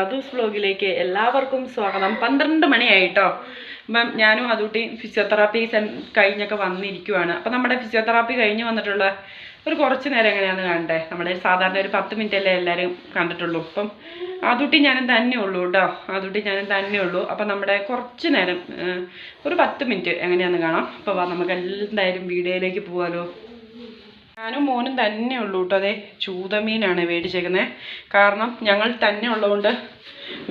ദാദൂസ് വ്ലോഗിലേക്ക് എല്ലാവർക്കും സ്വാഗതം. പന്ത്രണ്ട് മണിയായിട്ടോ? ഇപ്പം ഞാനും അതുകൂട്ടി ഫിസിയോതെറാപ്പി കഴിഞ്ഞൊക്കെ വന്നിരിക്കുവാണ്. അപ്പം നമ്മുടെ ഫിസിയോതെറാപ്പി കഴിഞ്ഞ് വന്നിട്ടുള്ള ഒരു കുറച്ച് നേരം എങ്ങനെയാണ് കാണണ്ടേ? നമ്മുടെ സാധാരണ ഒരു പത്ത് മിനിറ്റ് അല്ലേ എല്ലാവരും കണ്ടിട്ടുള്ളൂ. അപ്പം അതുകൂട്ടി ഞാനും തന്നെ ഉള്ളൂ കേട്ടോ അതുകൂട്ടി ഞാനും തന്നെ ഉള്ളൂ. അപ്പം നമ്മുടെ കുറച്ച് നേരം ഒരു പത്ത് മിനിറ്റ് എങ്ങനെയാണെന്ന് കാണാം. അപ്പോൾ നമുക്ക് എന്തായാലും വീഡിയോയിലേക്ക് പോകാമല്ലോ ഞാനും മോനും തന്നെ ഉള്ളൂ കേട്ടോ. അതെ ചൂതമീനാണ് മേടിച്ചേക്കുന്നത് കാരണം ഞങ്ങൾ തന്നെ ഉള്ളതുകൊണ്ട്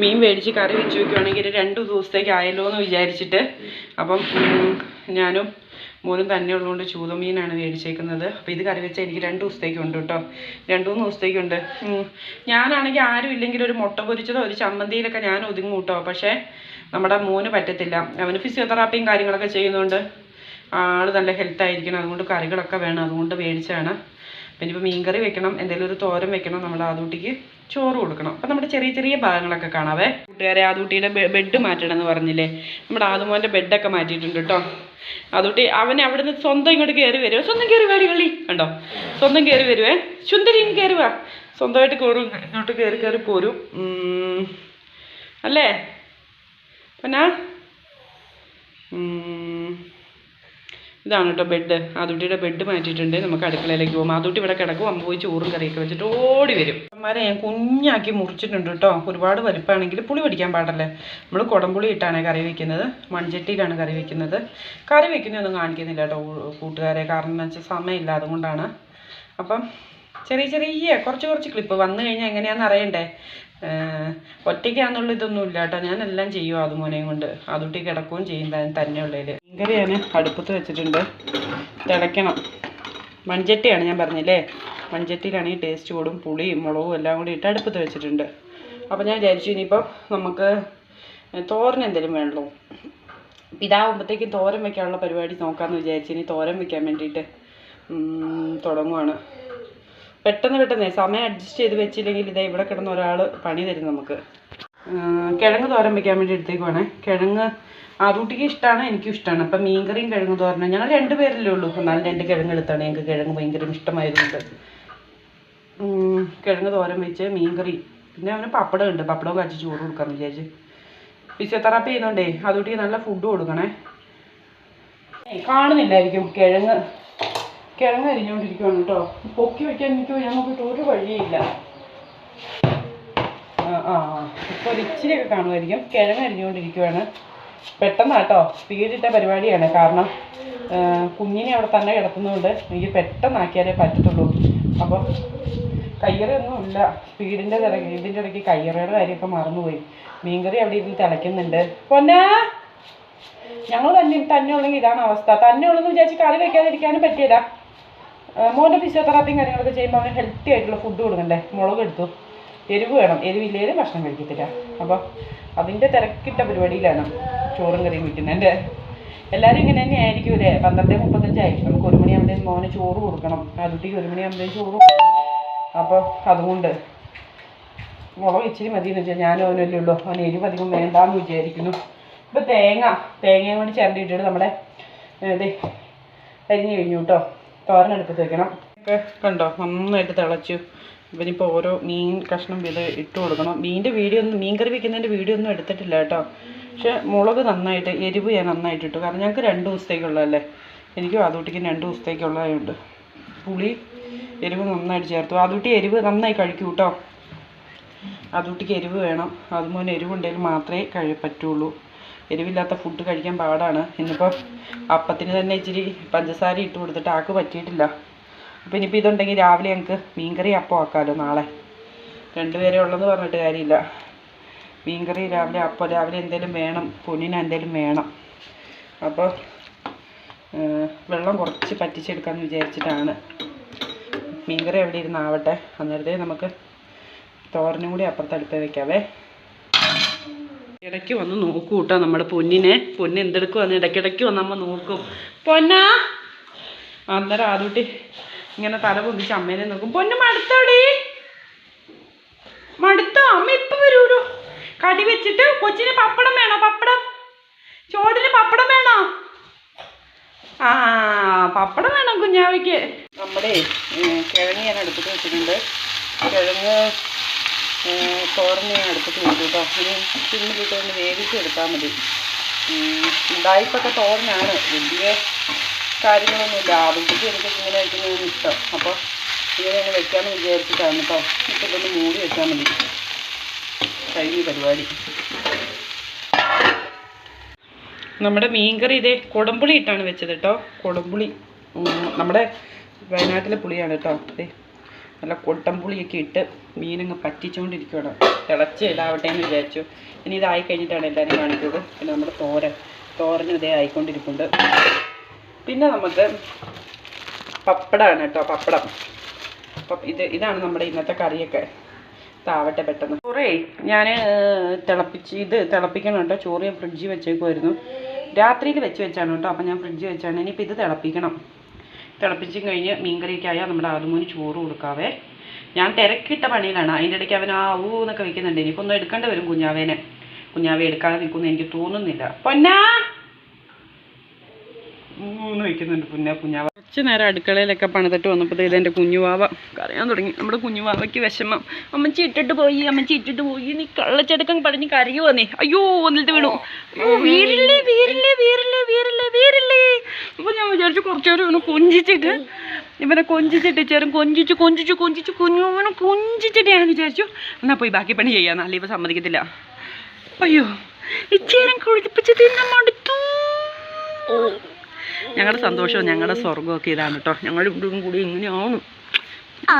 മീൻ മേടിച്ച് കറി വെച്ച് വെക്കുവാണെങ്കിൽ ഒരു രണ്ട് ദിവസത്തേക്ക് ആയല്ലോ എന്ന് വിചാരിച്ചിട്ട് അപ്പം ഞാനും മോനും തന്നെ ഉള്ളതുകൊണ്ട് ചൂതമീനാണ് മേടിച്ചേക്കുന്നത്. അപ്പോൾ ഇത് കറി വെച്ചാൽ എനിക്ക് രണ്ട് ദിവസത്തേക്കുണ്ട് കേട്ടോ. രണ്ട് മൂന്ന് ദിവസത്തേക്കുണ്ട്. ഞാനാണെങ്കിൽ ആരും ഇല്ലെങ്കിൽ ഒരു മുട്ട പൊരിച്ചതോ ഒരു ചമ്മന്തിയിലൊക്കെ ഞാൻ ഒതുങ്ങും കേട്ടോ. പക്ഷേ നമ്മുടെ മോന് പറ്റത്തില്ല. അവന് ഫിസിയോതെറാപ്പിയും കാര്യങ്ങളൊക്കെ ചെയ്യുന്നതുകൊണ്ട് ആൾ നല്ല ഹെൽത്ത് ആയിരിക്കണം. അതുകൊണ്ട് കറികളൊക്കെ വേണം. അതുകൊണ്ട് മേടിച്ചാണ്. പിന്നെ ഇപ്പോൾ മീൻകറി വെക്കണം. എന്തെങ്കിലും ഒരു തോരൻ വെക്കണം. നമ്മൾ ആദൂട്ടിക്ക് ചോറ് കൊടുക്കണം. അപ്പം നമ്മുടെ ചെറിയ ചെറിയ ഭാഗങ്ങളൊക്കെ കാണാവേ. കൂട്ടുകാരെ ആദൂട്ടിയുടെ ബെഡ് മാറ്റണം എന്ന് പറഞ്ഞില്ലേ? നമ്മുടെ ആദുമോന്റെ ബെഡൊക്കെ മാറ്റിയിട്ടുണ്ട് കേട്ടോ. ആദൂട്ടി അവൻ അവിടെ നിന്ന് സ്വന്തം ഇങ്ങോട്ട് കയറി വരുമോ സ്വന്തം കയറി വാടി കളി കണ്ടോ? സ്വന്തം കയറി വരുവേ. സുന്ദരി ഇങ്ങ് കയറി വാ. സ്വന്തമായിട്ട് കയറും. ഇങ്ങോട്ട് കയറി കയറി പോരും. അല്ലേ? പിന്നെ. ഇതാണ് കേട്ടോ ബെഡ് ആദുട്ടിയുടെ ബെഡ് മാറ്റിയിട്ടുണ്ട്. നമുക്ക് അടുക്കളയിലേക്ക് പോകും ആദുട്ടി ഇവിടെ കിടക്കും. അമ്മ പോയി ചോറും കറിയൊക്കെ വെച്ചിട്ട് ഓടി വരും. അമ്മമാരെ ഞാൻ കുഞ്ഞാക്കി മുറിച്ചിട്ടുണ്ട് കേട്ടോ ഒരുപാട് വലിപ്പമാണെങ്കിൽ പുളി പിടിക്കാൻ പാടല്ലേ? നമ്മൾ കുടംപുളി ഇട്ടാണ് കറി വെക്കുന്നത്. മൺചട്ടിയിലാണ് കറി വെക്കുന്നത്. കറി വെക്കുന്നതൊന്നും കാണിക്കുന്നില്ല കേട്ടോ കൂട്ടുകാരെ. കാരണം എന്ന് വെച്ചാൽ സമയമില്ല അതുകൊണ്ടാണ്. അപ്പം ചെറിയ ചെറിയ കുറച്ച് കുറച്ച് ക്ലിപ്പ് വന്നു കഴിഞ്ഞാൽ എങ്ങനെയാണെന്ന് അറിയണ്ടേ? ഒറ്റയ്ക്കാന്നുള്ള ഇതൊന്നും ഇല്ല കേട്ടോ. ഞാൻ എല്ലാം ചെയ്യും അതുമോനെയും കൊണ്ട്. അതുട്ടി കിടക്കുകയും ചെയ്യും താൻ തന്നെ ഉള്ളതിൽ മീൻകറി ഞാൻ അടുപ്പത്ത് വെച്ചിട്ടുണ്ട്. തിളയ്ക്കണം. മൺചട്ടിയാണ് ഞാൻ പറഞ്ഞില്ലേ? മൺചട്ടിയിലാണ് ഈ ടേസ്റ്റ് കൂടും. പുളിയും മുളകും എല്ലാം കൂടി ഇട്ട് അടുപ്പത്ത് വെച്ചിട്ടുണ്ട്. അപ്പോൾ ഞാൻ വിചാരിച്ചു ഇനിയിപ്പോൾ നമുക്ക് തോരൻ എന്തെങ്കിലും വേണമല്ലോ ഇതാവുമ്പോഴത്തേക്കും തോരൻ വെക്കാനുള്ള പരിപാടി നോക്കാമെന്ന് വിചാരിച്ചു ഇനി തോരൻ വെക്കാൻ വേണ്ടിയിട്ട് തുടങ്ങുവാണ്. പെട്ടെന്ന് പെട്ടെന്ന് സമയം അഡ്ജസ്റ്റ് ചെയ്ത് വെച്ചില്ലെങ്കിൽ ഇതേ ഇവിടെ കിടന്ന് ഒരാൾ പണി തരും നമുക്ക്. കിഴങ്ങ് തോരൻ വെക്കാൻ വേണ്ടി എടുത്തേക്കുവാണേ. കിഴങ്ങ് ആദൂട്ടിക്ക് ഇഷ്ടമാണ് എനിക്കും ഇഷ്ടമാണ് അപ്പം മീൻകറിയും കിഴങ്ങ് തോരനും. ഞങ്ങൾ രണ്ട് പേരല്ലേ ഉള്ളൂ. എന്നാലും രണ്ട് കിഴങ്ങ് എടുത്താണ്. ഞങ്ങൾക്ക് കിഴങ്ങ് ഭയങ്കര ഇഷ്ടമായതുകൊണ്ട്. ഉം, കിഴങ്ങ് തോരൻ വെച്ച് മീൻകറി. പിന്നെ അവന് പപ്പടം ഉണ്ട്. പപ്പടവും കാച്ചി ചോറ് കൊടുക്കാമെന്ന് വിചാരിച്ച്. ഫിസിയോതെറാപ്പി ചെയ്യുന്നോണ്ടേ അതുകൂട്ടി നല്ല ഫുഡ് കൊടുക്കണേ. കാണുന്നില്ലായിരിക്കും കിഴങ്ങ്. കിഴങ്ങ് അരിഞ്ഞുകൊണ്ടിരിക്കുകയാണ് കേട്ടോ. പൊക്കി വെക്കാൻ എനിക്ക് ഞാൻ നോക്കിയിട്ട് ഒരു വഴിയില്ല. ആ ആ ഇപ്പോൾ ഒരു ഇച്ചിരിയൊക്കെ കാണുമായിരിക്കും. കിഴങ്ങ് അരിഞ്ഞുകൊണ്ടിരിക്കുവാണ് പെട്ടെന്ന് കേട്ടോ. സ്പീഡിട്ട പരിപാടിയാണ്. കാരണം കുഞ്ഞിനെ അവിടെ തന്നെ കിടത്തുന്നതുകൊണ്ട് എനിക്ക് പെട്ടെന്നാക്കിയാലേ പറ്റത്തുള്ളൂ. കയ്യറൊന്നും ഇല്ല സ്പീഡിന്റെ തിരക്ക് ഇതിന്റെ ഇടയ്ക്ക് കയ്യറയുടെ കാര്യമൊക്കെ മറന്നുപോയി. മീൻകറി അവിടെ ഇരുന്ന് തിളയ്ക്കുന്നുണ്ട്. പൊന്നാ! ഞങ്ങൾ തന്നെ തന്നെ ഉള്ളെങ്കിൽ ഇതാണ് അവസ്ഥ. തന്നെ ഉള്ളെന്ന് വിചാരിച്ച് കറി വെക്കാതിരിക്കാനും പറ്റിയല്ല മോന്റെ ഫിസിയോതെറാപ്പിയും കാര്യങ്ങളൊക്കെ ചെയ്യുമ്പോൾ അവന് ഹെൽത്തി ആയിട്ടുള്ള ഫുഡ് കൊടുക്കണ്ടേ? മുളക് എടുത്തു. എരിവ് വേണം. എരിവില്ലേലും ഭക്ഷണം കഴിക്കത്തില്ല. അപ്പോൾ അതിന്റെ തിരക്കിട്ട പരിപാടിയിലാണ് ചോറും കറിയും വെക്കുന്നത്. എന്റെ എല്ലാവരും ഇങ്ങനെ തന്നെ ആയിരിക്കും അല്ലേ? പന്ത്രണ്ട് മുപ്പത്തഞ്ചായി. നമുക്ക് ഒരു മണിയാകുമ്പോഴത്തേക്കും മോന് ചോറ് കൊടുക്കണം. അതുട്ടിക്ക് ഒരു മണിയാകുമ്പോഴത്തേക്കും ചോറ് കൊടുക്കണം. അപ്പോൾ അതുകൊണ്ട് മുളക് ഇച്ചിരി മതി എന്ന് വെച്ചാൽ ഞാനും അവനല്ലേ ഉള്ളൂ. അവൻ എരിവ് അധികം വേണ്ടാന്ന് വിചാരിക്കുന്നു. ഇപ്പോൾ തേങ്ങ തേങ്ങയും കൂടി ചിരണ്ടിയിട്ടിട്ട് നമ്മുടെ ഇത് അരിഞ്ഞു കഴിഞ്ഞു കേട്ടോ. തോരൻ അടുപ്പത്ത് വെക്കണം. ഒക്കെ കണ്ടോ? നന്നായിട്ട് തിളച്ചു. ഇവനിപ്പോൾ ഓരോ മീൻ കഷ്ണം ഇത് ഇട്ട് കൊടുക്കണം. മീനിന്റെ വീഡിയോ ഒന്നും മീൻ കറി വെക്കുന്നതിന്റെ വീഡിയോ ഒന്നും എടുത്തിട്ടില്ല കേട്ടോ. പക്ഷേ മുളക് നന്നായിട്ട് എരിവ് ഞാൻ നന്നായിട്ട് ഇട്ടു. കാരണം ഞങ്ങൾക്ക് രണ്ട് ദിവസത്തേക്കുള്ളതല്ലേ? എനിക്കും ആദൂട്ടിക്കും രണ്ട് ദിവസത്തേക്കുള്ളതായുണ്ട് പുളി എരിവ് നന്നായിട്ട് ചേർത്തു. ആദൂട്ടി എരിവ് നന്നായി കഴിക്കൂ കേട്ടോ. അതുട്ടിക്ക് എരിവ് വേണം. അതുപോലെ എരിവുണ്ടെങ്കിൽ മാത്രമേ കഴി പറ്റുള്ളൂ. എരിവില്ലാത്ത ഫുഡ് കഴിക്കാൻ പാടാണ്. ഇന്നിപ്പോൾ അപ്പത്തിന് തന്നെ ഇച്ചിരി പഞ്ചസാര ഇട്ട് കൊടുത്തിട്ട് ആക്ക് പറ്റിയിട്ടില്ല. അപ്പോൾ ഇനിയിപ്പോൾ ഇതുണ്ടെങ്കിൽ രാവിലെ ഞങ്ങൾക്ക് മീൻകറി അപ്പം ആക്കാമല്ലോ നാളെ. രണ്ടുപേരെ ഉള്ളെന്ന് പറഞ്ഞിട്ട് കാര്യമില്ല. മീൻകറി രാവിലെ അപ്പം രാവിലെ എന്തെങ്കിലും വേണം പൊന്നിന് എന്തെങ്കിലും വേണം. അപ്പോൾ വെള്ളം കുറച്ച് പറ്റിച്ചെടുക്കാമെന്ന് വിചാരിച്ചിട്ടാണ്. മീൻകറി എവിടെ ഇരുന്നാവട്ടെ അന്നേരത്തെ നമുക്ക് തോരനും കൂടി അപ്പുറത്ത് അടുപ്പേ വെക്കാവേ. ഇടയ്ക്ക് വന്ന് നോക്കൂ കേട്ടോ നമ്മുടെ പൊന്നിനെ. പൊന്ന് എന്തെടുക്കുവാന്ന് ഇടയ്ക്കിടയ്ക്ക് വന്ന് അമ്മ നോക്കും. പൊന്നാ! അന്നേരം ആദ്യട്ടി ഇങ്ങനെ തല പൊന്തിച്ച് അമ്മേനെ നോക്കും. പൊന്ന് മടുത്തോടി മടുത്തോ? അമ്മ ഇപ്പൊ വരൂലോ? കടി വെച്ചിട്ട് കൊച്ചിന് പപ്പടം വേണോ? പപ്പടം? ചോടിന് പപ്പടം വേണോ? ആ പപ്പടം വേണം കുഞ്ഞാവയ്ക്ക്. നമ്മുടെ കിഴങ്ങ് ഞാൻ എടുത്തിട്ട് വെച്ചിട്ടുണ്ട്. കിഴങ്ങ് തോരനെ എടുത്തിട്ട് വരും കേട്ടോ ഇനി സിമ്മിലിട്ട് ഒന്ന് വേവിച്ചെടുത്താൽ മതി. ഡായിപ്പൊക്കെ തോരനാണ്. വലിയ കാര്യങ്ങളൊന്നുമില്ല ആവശ്യത്തിൽ എനിക്ക് ഇങ്ങനെ വയ്ക്കുന്നതാണ് ഇഷ്ടം. അപ്പോൾ ഇങ്ങനെ വെക്കാമെന്ന് വിചാരിച്ചിട്ടാണ് കേട്ടോ ഇതൊന്ന് മൂടി വെച്ചാൽ മതി. കഴിഞ്ഞു പരിപാടി. നമ്മുടെ മീൻകറി ഇതേ കുടംപുളി ഇട്ടാണ് വെച്ചത് കേട്ടോ കുടംപുളി നമ്മുടെ വയനാട്ടിലെ പുളിയാണ് കേട്ടോ ദേ നല്ല കൊട്ടംപുളിയൊക്കെ ഇട്ട് മീനങ്ങ് പറ്റിച്ചുകൊണ്ടിരിക്കുകയാണ് തിളച്ച് ഇതാവട്ടെ എന്ന് വിചാരിച്ചു. ഇനി ഇതായി കഴിഞ്ഞിട്ടാണ് എല്ലാവരും കാണിക്കുന്നത് പിന്നെ നമ്മുടെ തോരൻ തോരനും ഇതേ ആയിക്കൊണ്ടിരിക്കുന്നുണ്ട് പിന്നെ നമുക്ക് പപ്പടമാണ് കേട്ടോ പപ്പടം. ഇത് ഇതാണ് നമ്മുടെ ഇന്നത്തെ കറിയൊക്കെ. താവട്ടെ പെട്ടെന്ന്. കുറേ ഞാൻ തിളപ്പിച്ച് ഇത് തിളപ്പിക്കണം കേട്ടോ ചോറ് ഞാൻ ഫ്രിഡ്ജിൽ വെച്ചേക്കുമായിരുന്നു രാത്രിയിൽ വെച്ച് വെച്ചാണ് കേട്ടോ അപ്പം ഞാൻ ഫ്രിഡ്ജിൽ വെച്ചാണ്. ഇനിയിപ്പോൾ ഇത് തിളപ്പിക്കണം. തിളപ്പിച്ചും കഴിഞ്ഞ് മീൻകറിക്കായ നമ്മുടെ ആദ്യമൂന്ന് ചോറ് കൊടുക്കാവേ. ഞാൻ തിരക്കിട്ട പണിയിലാണ്. അതിന്റെ ഇടയ്ക്ക് അവൻ ആ ഊ എന്നൊക്കെ വെക്കുന്നുണ്ട്. ഒന്ന് എടുക്കേണ്ടി വരും കുഞ്ഞാവേനെ. കുഞ്ഞാവേ എടുക്കാതെ നിൽക്കുമെന്ന് എനിക്ക് തോന്നുന്നില്ല. പൊന്നാ! ഊന്ന് വയ്ക്കുന്നുണ്ട് പുന്ന കുഞ്ഞാവ. കുറച്ച് നേരം അടുക്കളയിലൊക്കെ പണിതിട്ട് വന്നപ്പോൾ ഇതെന്റെ കുഞ്ഞുവാവ കരയാൻ തുടങ്ങി. നമ്മുടെ കുഞ്ഞു മാമയ്ക്ക് വിഷമം. അമ്മച്ചി ഇട്ടിട്ട് പോയി അമ്മച്ചി ഇട്ടിട്ട് പോയി. നീ കള്ളച്ചടക്കം പറഞ്ഞ് കരയു നീ? അയ്യോ വന്നിട്ട് വീണു. അയ്യോ വീരില്ലേ വീരില്ലേ വീരില്ലേ വീരില്ലേ വീരില്ലേ. അപ്പോൾ ഞാൻ വിചാരിച്ചു കുറച്ച് ഇവനെ ഒന്ന് കൊഞ്ചിച്ചിട്ട് ഇവനെ കൊഞ്ചിച്ചിട്ട് ചേരും കൊഞ്ചിച്ച് കൊഞ്ചിച്ച് കൊഞ്ചിച്ച് കുഞ്ഞുവനെ കൊഞ്ചിച്ചിട്ട് ഞാൻ വിചാരിച്ചു എന്നാൽ പോയി ബാക്കി പണി ചെയ്യാം നല്ല ഇവ സമ്മതിക്കത്തില്ല. അയ്യോ ഇച്ചേരം കുളിപ്പിച്ച് തിന്നാൻ മടുത്തു. ഞങ്ങളുടെ സന്തോഷവും ഞങ്ങളുടെ സ്വർഗമൊക്കെ ഇതാണ് കേട്ടോ. ഞങ്ങൾ ഇവിടെയും കൂടി ഇങ്ങനെയാണ്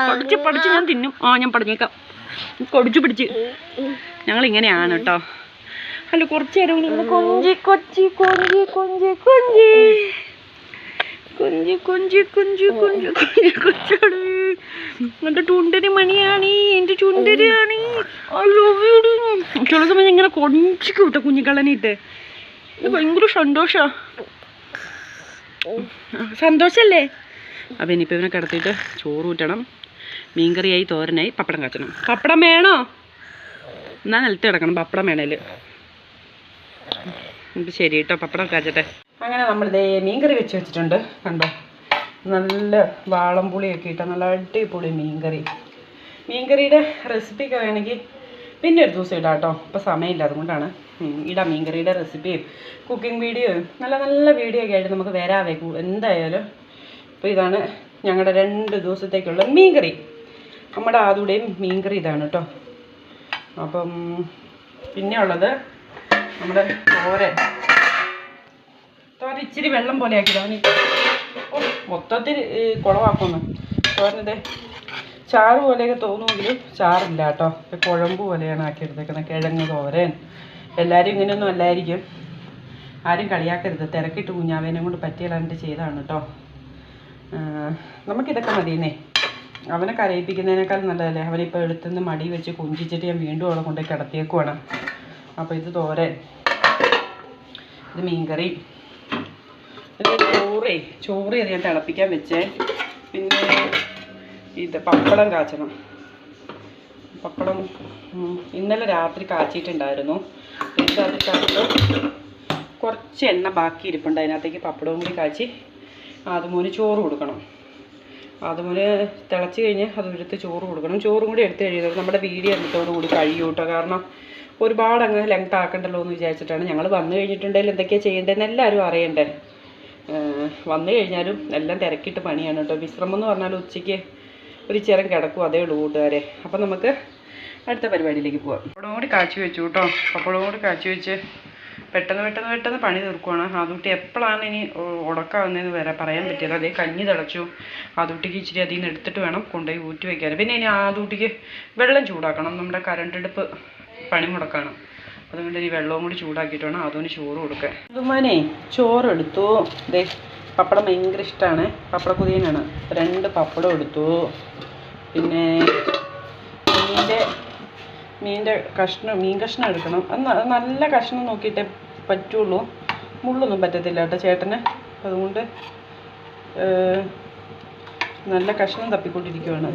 പഠിച്ച് പഠിച്ച് ഞാൻ തിന്നും. ആ ഞാൻ പഠിഞ്ഞേക്കാം കൊടിച്ചു പിടിച്ച്. ഞങ്ങൾ ഇങ്ങനെയാണ് കേട്ടോ അല്ല കുറച്ച് നേരം കൊഞ്ചി കൊച്ചി കൊഞ്ചി കൊഞ്ചി കൊഞ്ചി. കൊഞ്ചി കൊഞ്ചി കൊഞ്ചി കൊഞ്ചി കൊഞ്ചി കൊച്ചാണ് എന്റെ ചുണ്ടരി മണിയാണ് എന്റെ ചുണ്ടരിയാണ് ചില സമയം ഇങ്ങനെ കൊഞ്ചിക്കും കേട്ടോ കുഞ്ഞിക്കളനിട്ട് ഭയങ്കര സന്തോഷമാണ് സന്തോഷല്ലേ? അപ്പം ഇനിയിപ്പോൾ ഇവനെ കിടത്തിയിട്ട് ചോറ് ഊറ്റണം. മീൻകറിയായി തോരനായി പപ്പടം കാച്ചണം. പപ്പടം വേണോ? എന്നാൽ നിലത്ത് കിടക്കണം പപ്പടം വേണേൽ ഇപ്പം ശരി കേട്ടോ പപ്പടം കാച്ചട്ടെ. അങ്ങനെ നമ്മൾ ഇതേ മീൻകറി വെച്ച് വെച്ചിട്ടുണ്ട്. കണ്ടോ? നല്ല വാളംപുളിയൊക്കെ ഇട്ട നല്ല അടിപൊളി മീൻകറി. മീൻകറിയുടെ റെസിപ്പിയൊക്കെ വേണമെങ്കിൽ പിന്നെ ഒരു ദിവസം ഇടാം കേട്ടോ. ഇപ്പോൾ സമയമില്ല അതുകൊണ്ടാണ് ഇടാം മീൻകറിയുടെ റെസിപ്പിയും കുക്കിംഗ് വീഡിയോയും നല്ല നല്ല വീഡിയോ ഒക്കെ ആയിട്ട് നമുക്ക് വരാവേ എന്തായാലും അപ്പോൾ ഇതാണ് ഞങ്ങളുടെ രണ്ട് ദിവസത്തേക്കുള്ള മീൻകറി. നമ്മുടെ ആദ്യയുടെയും മീൻകറി ഇതാണ് കേട്ടോ അപ്പം പിന്നെ ഉള്ളത് നമ്മുടെ തോരൻ. തോരൻ ഇച്ചിരി വെള്ളം പോലെ ആക്കിയതാണ് മൊത്തത്തിൽ കുളവാക്കുന്നു. തോരനത് ചാറ് പോലെയൊക്കെ തോന്നുമെങ്കിലും ചാറില്ല കേട്ടോ കുഴമ്പ് പോലെയാണ് ആക്കിയെടുത്തേക്കുന്നത്. കിഴങ്ങ് തോരൻ. എല്ലാവരും ഇങ്ങനെയൊന്നും അല്ലായിരിക്കും. ആരും കളിയാക്കരുത്. തിരക്കിട്ട് കുഞ്ഞാവേനെ കൊണ്ട് പറ്റിയല്ലാണ്ട് ചെയ്തതാണ് കേട്ടോ നമുക്കിതൊക്കെ മതിയെന്നേ. അവനെ കരയിപ്പിക്കുന്നതിനേക്കാൾ നല്ലതല്ലേ? അവനിപ്പോൾ എടുത്തുനിന്ന് മടി വെച്ച് കുഞ്ചിച്ചിട്ട് ഞാൻ വീണ്ടും അവളെ കൊണ്ട് കിടത്തിയേക്കുവാണ്. അപ്പോൾ ഇത് തോരൻ. ഇത് മീൻകറി. ഇത് ചോറേ. ചോറ് ഞാൻ തിളപ്പിക്കാൻ വെച്ചേ. പിന്നെ ഇത് പപ്പടം കാച്ചണം. പപ്പടം ഇന്നലെ രാത്രി കാച്ചിട്ടുണ്ടായിരുന്നു. അത് കുറച്ച് എണ്ണ ബാക്കി ഇരിപ്പുണ്ട്. അതിനകത്തേക്ക് പപ്പടവും കൂടി കാച്ചി അതുമൂന്ന് ചോറ് കൊടുക്കണം. അതുപോലെ തിളച്ച് കഴിഞ്ഞ് അത് എടുത്ത് ചോറ് കൊടുക്കണം. ചോറും കൂടി എടുത്ത് കഴിയുന്നത് നമ്മുടെ വീഡിയോ എടുത്തോടു കൂടി കഴിയും കേട്ടോ. കാരണം ഒരുപാട് അങ്ങ് ലെങ്ത് ആക്കണ്ടല്ലോ എന്ന് വിചാരിച്ചിട്ടാണ് ഞങ്ങൾ വന്നു കഴിഞ്ഞിട്ടുണ്ടെങ്കിൽ എന്തൊക്കെയാണ് ചെയ്യേണ്ടതെന്ന് എല്ലാവരും അറിയണ്ടേ. വന്നു കഴിഞ്ഞാലും എല്ലാം തിരക്കിട്ട് പണിയാണ് കേട്ടോ. വിശ്രമം എന്ന് പറഞ്ഞാൽ ഉച്ചയ്ക്ക് ഒരു ചിരം കിടക്കും. അതേ ഉള്ളൂ കൂട്ടുകാരെ. അപ്പം നമുക്ക് അടുത്ത പരിപാടിയിലേക്ക് പോവാം. അപ്പോഴും കൂടി കാച്ചി വെച്ചു കേട്ടോ. അപ്പോഴും കൂടി കാച്ചി വെച്ച് പെട്ടെന്ന് പെട്ടെന്ന് പെട്ടെന്ന് പണി തീർക്കുവാണ്. അതുകുട്ടി എപ്പോഴാണ് ഇനി ഉടക്കാവുന്നതെന്ന് വരെ പറയാൻ പറ്റില്ല അതേ കഞ്ഞി തിളച്ചു. ആദൂട്ടിക്ക് ഇച്ചിരി അതിൽ നിന്ന് എടുത്തിട്ട് വേണം കൊണ്ടുപോയി ഊറ്റി വയ്ക്കാൻ പിന്നെ ഇനി ആദൂട്ടിക്ക് വെള്ളം ചൂടാക്കണം. നമ്മുടെ കരണ്ടടുപ്പ് പണി മുടക്കാണ്. അതുകൊണ്ട് ഇനി വെള്ളവും കൂടി ചൂടാക്കിയിട്ട് വേണം അതുകൊണ്ട് ചോറ് കൊടുക്കാൻ. അതുമാനെ ചോറെടുത്തു. ദേ പപ്പടം ഭയങ്കര ഇഷ്ടമാണ് പപ്പട കുതിയനാണ് രണ്ട് പപ്പടം എടുത്തു. പിന്നെ മീന്റെ കഷ്ണം മീൻ കഷ്ണം എടുക്കണം. അത് നല്ല കഷ്ണം നോക്കിയിട്ടേ പറ്റുള്ളൂ. മുള്ളൊന്നും പറ്റത്തില്ല കേട്ടോ ചേട്ടന്. അതുകൊണ്ട് നല്ല കഷ്ണം തപ്പിക്കൊണ്ടിരിക്കുവാണ്.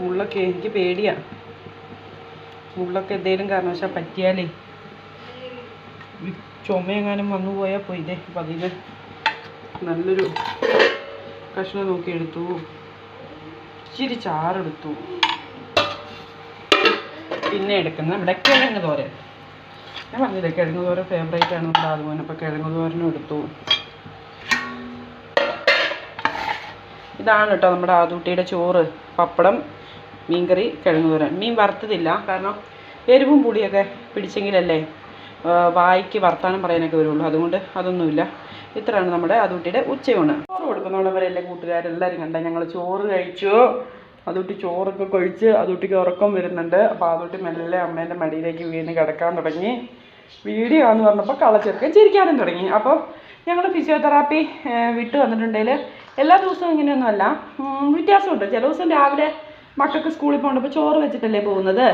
മുള്ളൊക്കെ എനിക്ക് പേടിയാണ് മുള്ളൊക്കെ എന്തെങ്കിലും കാരണവശാൽ പറ്റിയാലേ. ചുമയെങ്ങാനും വന്നു പോയാൽ പോയി അപ്പം അതിന് നല്ലൊരു കഷ്ണം നോക്കി എടുത്തു ഇച്ചിരി ചാറെടുത്തു. പിന്നെ എടുക്കുന്നത് നമ്മുടെ കിഴങ്ങ് തോരൻ ഞാൻ പറഞ്ഞില്ലേ കിഴങ്ങ് തോരൻ ഫേവറേറ്റ് ആണ് നമ്മുടെ അതുപോലെ അപ്പോൾ കിഴങ്ങ് തോരനും എടുത്തു. ഇതാണ് കേട്ടോ നമ്മുടെ ആദൂട്ടിയുടെ ചോറ്. പപ്പടം മീൻകറി കിഴങ്ങ് തോരൻ മീൻ വറുത്തതില്ല കാരണം എരിവും പുളിയൊക്കെ പിടിച്ചെങ്കിലല്ലേ വായിക്ക് വർത്താനം പറയാനൊക്കെ വരുള്ളൂ. അതുകൊണ്ട് അതൊന്നുമില്ല. ഇത്രയാണ് നമ്മുടെ ആദൂട്ടിയുടെ ഉച്ചയൂണ്. ചോറ് കൊടുക്കുന്നവരെല്ലാം കൂട്ടുകാരെല്ലാവരും കണ്ട? ഞങ്ങൾ ചോറ് കഴിച്ചു. അതുട്ടി ചോറൊക്കെ കഴിച്ച് അതുട്ടിക്ക് ഉറക്കം വരുന്നുണ്ട്. അപ്പോൾ അതുട്ടി മെല്ലെ അമ്മേന്റെ മടിയിലേക്ക് വീണ് കിടക്കാൻ തുടങ്ങി. വീഡിയോ എന്ന് പറഞ്ഞപ്പോൾ കളച്ചെറുക്കൻ ചിരിക്കാനും തുടങ്ങി. അപ്പോൾ ഞങ്ങൾ ഫിസിയോതെറാപ്പി വിട്ട് വന്നിട്ടുണ്ടെങ്കിൽ എല്ലാ ദിവസവും ഇങ്ങനെയൊന്നുമല്ല. വ്യത്യാസമുണ്ട്. ചില ദിവസം രാവിലെ മക്കൾക്ക് സ്കൂളിൽ പോകണ്ടപ്പോൾ ചോറ് വെച്ചിട്ടല്ലേ പോകുന്നത്.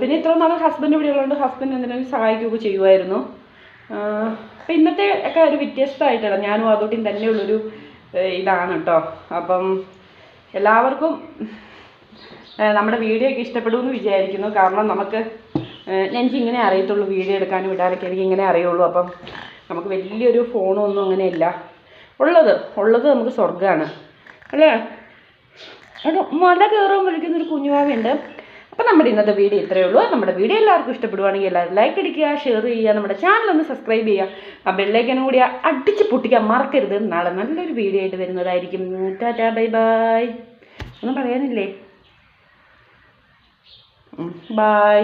പിന്നെ ഇത്ര നാൾ ഹസ്ബൻഡ് ഇവിടെ ഉള്ളതുകൊണ്ട് ഹസ്ബൻഡ് എന്തിനെങ്കിലും സഹായിക്കുകയൊക്കെ ചെയ്യുമായിരുന്നു. അപ്പം ഇന്നത്തെ ഒക്കെ ഒരു വ്യത്യസ്തമായിട്ടാണ് ഞാനും അതോട്ടും തന്നെയുള്ളൊരു ഇതാണ് കേട്ടോ. അപ്പം എല്ലാവർക്കും നമ്മുടെ വീഡിയോ ഒക്കെ ഇഷ്ടപ്പെടുമെന്ന് വിചാരിക്കുന്നു. കാരണം നമുക്ക് എനിക്കിങ്ങനെ അറിയത്തുള്ളൂ വീഡിയോ എടുക്കാനും ഇടാനൊക്കെ എനിക്ക് ഇങ്ങനെ അറിയുള്ളൂ. അപ്പം നമുക്ക് വലിയൊരു ഫോണൊന്നും അങ്ങനെയില്ല. ഉള്ളത് ഉള്ളത് നമുക്ക് സ്വർഗമാണ് അല്ലേ? മല കയറാൻ വിളിക്കുന്നൊരു കുഞ്ഞുവാവുണ്ട് അപ്പം നമ്മുടെ ഇന്നത്തെ വീഡിയോ ഇത്രയേ ഉള്ളൂ. നമ്മുടെ വീഡിയോ എല്ലാവർക്കും ഇഷ്ടപ്പെടുവാണെങ്കിൽ എല്ലാവരും ലൈക്ക് അടിക്കുക ഷെയർ ചെയ്യുക നമ്മുടെ ചാനൽ ഒന്ന് സബ്സ്ക്രൈബ് ചെയ്യുക. ആ ബെല്ലൈക്കനും കൂടി അടിച്ച് പൊട്ടിക്കാൻ മറക്കരുത്. നാളെ നല്ലൊരു വീഡിയോ ആയിട്ട് വരുന്നതായിരിക്കും. Tata bye bye. ഒന്നും പറയാനില്ലേ? ബൈ